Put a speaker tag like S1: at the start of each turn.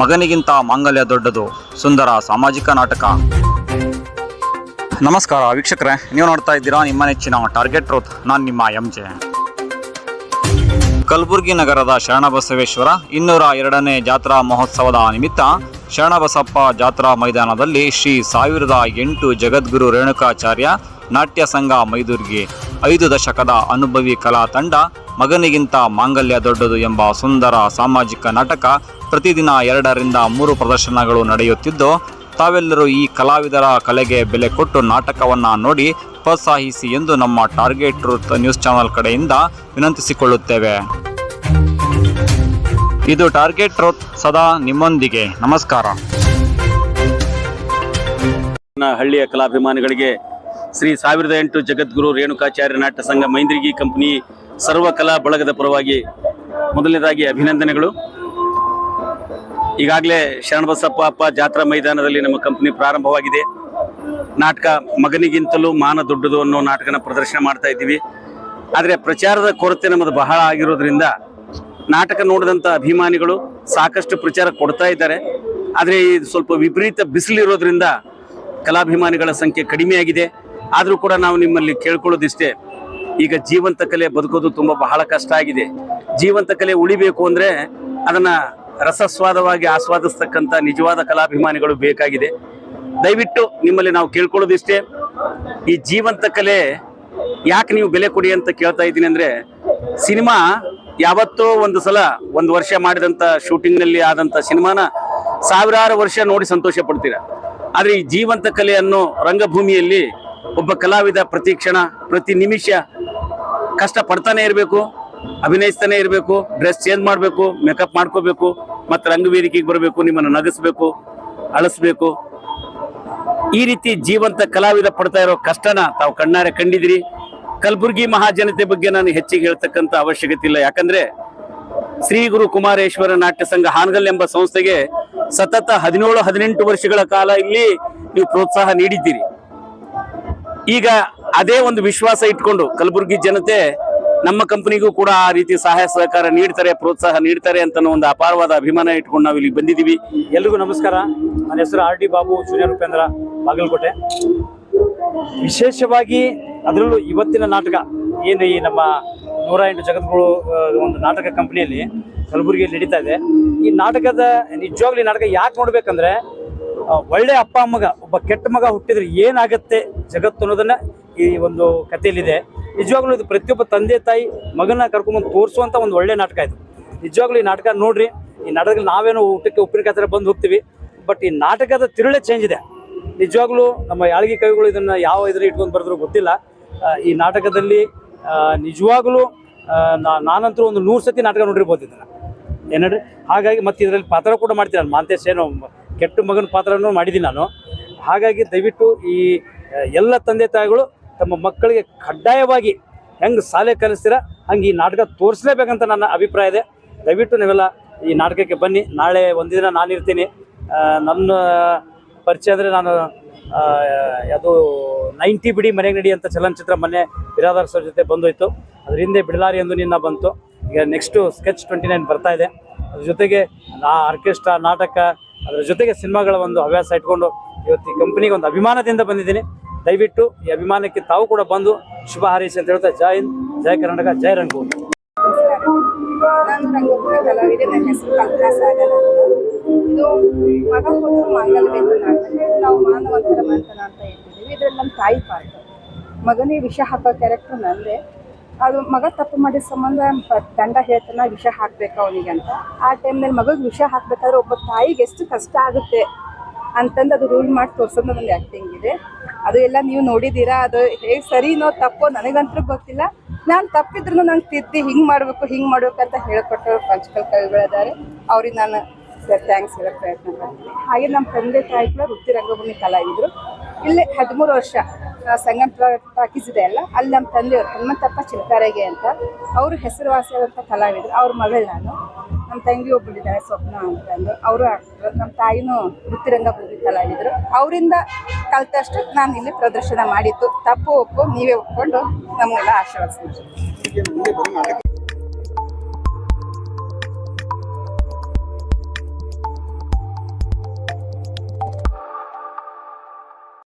S1: ಮಗನಿಗಿಂತ ಮಾಂಗಲ್ಯ ದೊಡ್ಡದು, ಸುಂದರ ಸಾಮಾಜಿಕ ನಾಟಕ. ನಮಸ್ಕಾರ ವೀಕ್ಷಕರೇ, ನೀವು ನೋಡ್ತಾ ಇದ್ದೀರಾ ನಿಮ್ಮ ನೆಚ್ಚಿನ ಟಾರ್ಗೆಟ್ ರೋತ್ ನಾನು ನಿಮ್ಮ ಎಂ ಜೆ ಕಲಬುರಗಿ ನಗರದ ಶರಣಬಸವೇಶ್ವರ ಇನ್ನೂರ ಎರಡನೇ ಜಾತ್ರಾ ಮಹೋತ್ಸವದ ನಿಮಿತ್ತ ಶರಣಬಸಪ್ಪ ಜಾತ್ರಾ ಮೈದಾನದಲ್ಲಿ ಶ್ರೀ ಸಾವಿರದ ಎಂಟು ಜಗದ್ಗುರು ರೇಣುಕಾಚಾರ್ಯ ನಾಟ್ಯ ಸಂಘ ಮೈದೂರ್ಗಿ ಐದು ದಶಕದ ಅನುಭವಿ ಕಲಾ ತಂಡ ಮಗನಿಗಿಂತ ಮಾಂಗಲ್ಯ ದೊಡ್ಡದು ಎಂಬ ಸುಂದರ ಸಾಮಾಜಿಕ ನಾಟಕ ಪ್ರತಿದಿನ ಎರಡರಿಂದ ಮೂರು ಪ್ರದರ್ಶನಗಳು ನಡೆಯುತ್ತಿದ್ದು, ತಾವೆಲ್ಲರೂ ಈ ಕಲಾವಿದರ ಕಲೆಗೆ ಬೆಲೆ ಕೊಟ್ಟು ನಾಟಕವನ್ನು ನೋಡಿ ಪ್ರೋತ್ಸಾಹಿಸಿ ಎಂದು ನಮ್ಮ ಟಾರ್ಗೆಟ್ ನ್ಯೂಸ್ ಚಾನೆಲ್ ಕಡೆಯಿಂದ ವಿನಂತಿಸಿಕೊಳ್ಳುತ್ತೇವೆ. ಇದು ಟಾರ್ಗೆಟ್ ಟ್ರೂತ್ ಸದಾ ನಿಮ್ಮೊಂದಿಗೆ. ನಮಸ್ಕಾರ.
S2: ಹಳ್ಳಿಯ ಕಲಾಭಿಮಾನಿಗಳಿಗೆ ಶ್ರೀ ಸಾವಿರದ ಎಂಟು ಜಗದ್ಗುರು ರೇಣುಕಾಚಾರ್ಯ ನಾಟ್ಯ ಸಂಘ ಮೈಂದ್ರಿಗಿ ಕಂಪನಿ ಸರ್ವ ಕಲಾ ಬಳಗದ ಪರವಾಗಿ ಮೊದಲನೇದಾಗಿ ಅಭಿನಂದನೆಗಳು. ಈಗಾಗಲೇ ಶರಣಬಸಪ್ಪ ಅಪ್ಪ ಜಾತ್ರಾ ಮೈದಾನದಲ್ಲಿ ನಮ್ಮ ಕಂಪನಿ ಪ್ರಾರಂಭವಾಗಿದೆ. ನಾಟಕ ಮಗನಿಗಿಂತಲೂ ಮಾನ ದೊಡ್ಡದು ಅನ್ನೋ ನಾಟಕನ ಪ್ರದರ್ಶನ ಮಾಡ್ತಾ ಇದ್ದೀವಿ. ಆದರೆ ಪ್ರಚಾರದ ಕೊರತೆ ನಮ್ಮದು ಬಹಳ ಆಗಿರೋದ್ರಿಂದ ನಾಟಕ ನೋಡಿದಂಥ ಅಭಿಮಾನಿಗಳು ಸಾಕಷ್ಟು ಪ್ರಚಾರ ಕೊಡ್ತಾ ಇದ್ದಾರೆ. ಆದರೆ ಇದು ಸ್ವಲ್ಪ ವಿಪರೀತ ಬಿಸಿಲಿರೋದ್ರಿಂದ ಕಲಾಭಿಮಾನಿಗಳ ಸಂಖ್ಯೆ ಕಡಿಮೆಯಾಗಿದೆ ಆದರೂ ಕೂಡ ನಾವು ನಿಮ್ಮಲ್ಲಿ ಕೇಳ್ಕೊಳ್ಳೋದಿಷ್ಟೇ, ಈಗ ಜೀವಂತ ಕಲೆ ಬದುಕೋದು ತುಂಬ ಬಹಳ ಕಷ್ಟ ಆಗಿದೆ. ಜೀವಂತ ಕಲೆ ಉಳಿಬೇಕು ಅಂದರೆ ಅದನ್ನು ರಸಸ್ವಾದವಾಗಿ ಆಸ್ವಾದಿಸ್ತಕ್ಕಂಥ ನಿಜವಾದ ಕಲಾಭಿಮಾನಿಗಳು ಬೇಕಾಗಿದೆ. ದಯವಿಟ್ಟು ನಿಮ್ಮಲ್ಲಿ ನಾವು ಕೇಳ್ಕೊಳ್ಳೋದಿಷ್ಟೇ, ಈ ಜೀವಂತ ಕಲೆ ಯಾಕೆ ನೀವು ಬೆಲೆ ಕೊಡಿ ಅಂತ ಕೇಳ್ತಾ ಇದ್ದೀನಿ ಅಂದರೆ, ಸಿನಿಮಾ ಯಾವತ್ತೋ ಒಂದು ಸಲ ಒಂದು ವರ್ಷ ಮಾಡಿದಂಥ ಶೂಟಿಂಗ್ನಲ್ಲಿ ಆದಂಥ ಸಿನಿಮಾನ ಸಾವಿರಾರು ವರ್ಷ ನೋಡಿ ಸಂತೋಷ ಪಡ್ತೀರ. ಆದರೆ ಈ ಜೀವಂತ ಕಲೆ ಅನ್ನೋ ರಂಗಭೂಮಿಯಲ್ಲಿ ಒಬ್ಬ ಕಲಾವಿದ ಪ್ರತಿ ಕ್ಷಣ, ಪ್ರತಿ ನಿಮಿಷ ಕಷ್ಟ ಪಡ್ತಾನೆ ಇರಬೇಕು. ಅಭಿನಯಿಸ್ತಾನೆ ಇರಬೇಕು ಡ್ರೆಸ್ ಚೇಂಜ್ ಮಾಡಬೇಕು ಮೇಕಪ್ ಮಾಡ್ಕೋಬೇಕು, ಮತ್ತು ರಂಗವೇದಿಕೆಗೆ ಬರಬೇಕು, ನಿಮ್ಮನ್ನು ನಗಿಸ್ಬೇಕು, ಅಳಿಸ್ಬೇಕು. ಈ ರೀತಿ ಜೀವಂತ ಕಲಾವಿದ ಪಡ್ತಾ ಇರೋ ಕಷ್ಟನ ತಾವು ಕಣ್ಣಾರೆ ಕಂಡಿದಿರಿ. ಕಲಬುರಗಿ ಮಹಾಜನತೆ ಬಗ್ಗೆ ನಾನು ಹೆಚ್ಚಿಗೆ ಹೇಳ್ತಕ್ಕಂಥ ಅವಶ್ಯಕತೆ ಇಲ್ಲ. ಯಾಕಂದ್ರೆ ಶ್ರೀ ಗುರು ಕುಮಾರೇಶ್ವರ ನಾಟ್ಯ ಸಂಘ ಹಾನಗಲ್ ಎಂಬ ಸಂಸ್ಥೆಗೆ ಸತತ ಹದಿನೇಳು, ಹದಿನೆಂಟು ವರ್ಷಗಳ ಕಾಲ ಇಲ್ಲಿ ನೀವು ಪ್ರೋತ್ಸಾಹ ನೀಡಿದ್ದೀರಿ. ಈಗ ಅದೇ ಒಂದು ವಿಶ್ವಾಸ ಇಟ್ಕೊಂಡು ಕಲಬುರಗಿ ಜನತೆ ನಮ್ಮ ಕಂಪನಿಗೂ ಕೂಡ ಆ ರೀತಿ ಸಹಾಯ ಸಹಕಾರ ನೀಡ್ತಾರೆ, ಪ್ರೋತ್ಸಾಹ ನೀಡ್ತಾರೆ ಅಂತ ಒಂದು ಅಪಾರವಾದ ಅಭಿಮಾನ ಇಟ್ಕೊಂಡು ನಾವು ಇಲ್ಲಿ ಬಂದಿದ್ದೀವಿ
S3: ಎಲ್ರಿಗೂ ನಮಸ್ಕಾರ. ನನ್ನ ಹೆಸರು R D Babu junior Upendra, Bagalkot. ವಿಶೇಷವಾಗಿ ಅದರಲ್ಲೂ ಇವತ್ತಿನ ನಾಟಕ, ಏನು ಈ ನಮ್ಮ ನೂರ ಎಂಟು ಜಗತ್ಗಳು ಒಂದು ನಾಟಕ ಕಂಪನಿಯಲ್ಲಿ ಕಲಬುರಗಿಯಲ್ಲಿ ನಡೀತಾ ಇದೆ. ಈ ನಾಟಕದ, ನಿಜವಾಗ್ಲೂ ನಾಟಕ ಯಾಕೆ ನೋಡ್ಬೇಕಂದ್ರೆ ಒಳ್ಳೆ ಅಪ್ಪ, ಅಮ್ಮಗ, ಒಬ್ಬ ಕೆಟ್ಟ ಮಗ ಹುಟ್ಟಿದ್ರೆ ಏನಾಗತ್ತೆ ಜಗತ್ತು ಅನ್ನೋದನ್ನ ಈ ಒಂದು ಕಥೆಯಲ್ಲಿದೆ. ನಿಜವಾಗ್ಲೂ ಇದು ಪ್ರತಿಯೊಬ್ಬ ತಂದೆ ತಾಯಿ ಮಗನ ಕರ್ಕೊಂಬಂದು ತೋರಿಸುವಂತ ಒಂದು ಒಳ್ಳೆ ನಾಟಕ ಇದು. ನಿಜವಾಗ್ಲೂ ಈ ನಾಟಕ ನೋಡ್ರಿ, ಈ ನಾಟಕದಲ್ಲಿ ನಾವೇನೋ ಊಟಕ್ಕೆ ಉಪ್ಪಿನಕಾಯಿ ಥರ ಬಂದು ಹೋಗ್ತೀವಿ, ಬಟ್ ಈ ನಾಟಕದ ತಿರುಳೆ ಚೇಂಜ್ ಇದೆ. ನಿಜವಾಗ್ಲೂ ನಮ್ಮ ಯಾಳಗಿ ಕವಿಗಳು ಇದನ್ನ ಯಾವ ಇದ್ರ ಇಟ್ಕೊಂಡು ಬರೆದ್ರು ಗೊತ್ತಿಲ್ಲ. ಈ ನಾಟಕದಲ್ಲಿ ನಿಜವಾಗ್ಲೂ ನಾನಂತೂ ಒಂದು ನೂರು ಸತಿ ನಾಟಕ ನೋಡಿರ್ಬೋದು ಇದನ್ನ. ಏನ್ರಿ ಹಾಗಾಗಿ ಮತ್ತೆ ಇದರಲ್ಲಿ ಪಾತ್ರ ಕೂಡ ಮಾಡ್ತೀನಿ ನಾನು. ಮಾಂತೇಶ್ ಏನೋ ಕೆಟ್ಟ ಮಗನ ಪಾತ್ರನೂ ಮಾಡಿದ್ದೀನಿ ನಾನು. ಹಾಗಾಗಿ ದಯವಿಟ್ಟು ಈ ಎಲ್ಲ ತಂದೆ ತಾಯಿಗಳು ತಮ್ಮ ಮಕ್ಕಳಿಗೆ ಕಡ್ಡಾಯವಾಗಿ ಹೆಂಗೆ ಶಾಲೆ ಕಲಿಸ್ತೀರ, ಹಂಗೆ ಈ ನಾಟಕ ತೋರಿಸಲೇಬೇಕಂತ ನನ್ನ ಅಭಿಪ್ರಾಯ ಇದೆ. ದಯವಿಟ್ಟು ನೀವೆಲ್ಲ ಈ ನಾಟಕಕ್ಕೆ ಬನ್ನಿ. ನಾಳೆ ಒಂದು ದಿನ ನಾನಿರ್ತೀನಿ ನನ್ನ ಪರಿಚಯ ಅಂದರೆ ನಾನು ಅದು ನೈಂಟಿ ಬಿಡಿ ಮನೆಗೆ ನಡಿ ಅಂತ ಚಲನಚಿತ್ರ ಮೊನ್ನೆ ಬಿರಾದಾರ್ ಸರ್ ಜೊತೆ ಬಂದೋಯ್ತು. ಅದ್ರ ಹಿಂದೆ ಬಿಡಲಾರಿ ಎಂದು ನಿನ್ನ ಬಂತು. ಈಗ ನೆಕ್ಸ್ಟು ಸ್ಕೆಚ್ ಟ್ವೆಂಟಿ ನೈನ್ ಬರ್ತಾ ಇದೆ. ಅದ್ರ ಜೊತೆಗೆ ಆ ಆರ್ಕೆಸ್ಟ್ರಾ ನಾಟಕ, ಅದ್ರ ಜೊತೆಗೆ ಸಿನಿಮಾಗಳ ಒಂದು ಹವ್ಯಾಸ ಇಟ್ಕೊಂಡು ಇವತ್ತು ಈ ಕಂಪ್ನಿಗೆ ಒಂದು ಅಭಿಮಾನದಿಂದ ಬಂದಿದ್ದೀನಿ. ದಯವಿಟ್ಟು ಈ ಅಭಿಮಾನಕ್ಕೆ ತಾವು ಕೂಡ ಬಂದು ಶುಭ ಹಾರೈಸಿ ಅಂತ ಹೇಳ್ತಾ ಜೈ ಹಿಂದ್, ಜೈ ಕರ್ನಾಟಕ, ಜೈ
S4: ರಂಗೋಲಿ ಮಗ ನಾವು ಮಾನವಂತರ ಅಂತ ಇದರಲ್ಲಿ ನಮ್ಮ ತಾಯಿ ಪಾತ್ರ ಮಗನಿಗೆ ವಿಷ ಹಾಕೋ ಕ್ಯಾರೆಕ್ಟರ್ ನಂದೆ. ಅದು ಮಗ ತಪ್ಪು ಮಾಡಿದ ಸಂಬಂಧ ದಂಡ ಹೇಳ್ತಾನ ವಿಷ ಹಾಕ್ಬೇಕು ಅವನಿಗೆ ಅಂತ ಆ ಟೈಮ್ನಲ್ಲಿ ಮಗಗೆ ವಿಷ ಹಾಕ್ಬೇಕಾದ್ರೆ ಒಬ್ಬ ತಾಯಿಗೆ ಎಷ್ಟು ಕಷ್ಟ ಆಗುತ್ತೆ. ಅಂತಂದು ಅದು ರೂಲ್ ಮಾಡಿ ತೋರ್ಸೋದು ಒಂದು ಆ್ಯಕ್ಟಿಂಗ್ ಇದೆ. ಅದು ಎಲ್ಲ ನೀವು ನೋಡಿದ್ದೀರಾ? ಅದು ಹೇಗೆ ಸರಿನೋ ತಪ್ಪೋ ನನಗಂತೂ ಗೊತ್ತಿಲ್ಲ. ನಾನು ತಪ್ಪಿದ್ರು ನಂಗೆ ತಿದ್ದಿ ಹಿಂಗೆ ಮಾಡಬೇಕು ಹಿಂಗೆ ಮಾಡಬೇಕು ಅಂತ ಹೇಳ್ಕೊಟ್ಟವ್ರು ಪಂಚಕಲ್ ಕವಿಗಳಿದ್ದಾರೆ ಅವ್ರಿಗೆ ನಾನು ಥ್ಯಾಂಕ್ಸ್ ಹೇಳೋ ಪ್ರಯತ್ನ ಮಾಡ್ತೀನಿ. ಹಾಗೆ ನಮ್ಮ ತಂದೆ ತಾಯಿ ಕೂಡ ವೃತ್ತಿ ರಂಗಭೂಮಿ ಕಲಾವಿದರು. ಇಲ್ಲೇ ಹದಿಮೂರು ವರ್ಷ ಸಂಗಮ್ ಟಾಕೀಸ್ ಇದೆ ಅಲ್ಲ, ಅಲ್ಲಿ ನಮ್ಮ ತಂದೆಯವರು ಹನುಮಂತಪ್ಪ ಚಿಲ್ಕಾರೆಗೆ ಅಂತ, ಅವರು ಹೆಸರುವಾಸಿಯಾದಂಥ ಕಲಾವಿದರು. ಅವ್ರ ಮಗಳು ನಾನು. ನಮ್ಮ ತಂಗಿ ಒಬ್ಬಳಿದ್ದಾಳೆ ಸ್ವಪ್ನ ಅಂತಂದು ಅವರು ನಮ್ಮ ತಾಯಿನೂ ವೃತ್ತಿರಂಗಭೂಮಿ ಕಲಾವಿದರು ಅವರಿಂದ ಕಲಿತಷ್ಟು ನಾನು ಇಲ್ಲಿ ಪ್ರದರ್ಶನ ಮಾಡಿದ್ದು. ತಪ್ಪು ಒಪ್ಪು, ನೀವೇ ಒಪ್ಕೊಂಡು ನಮಗೆಲ್ಲ
S5: ಆಶೀರ್ವಾದ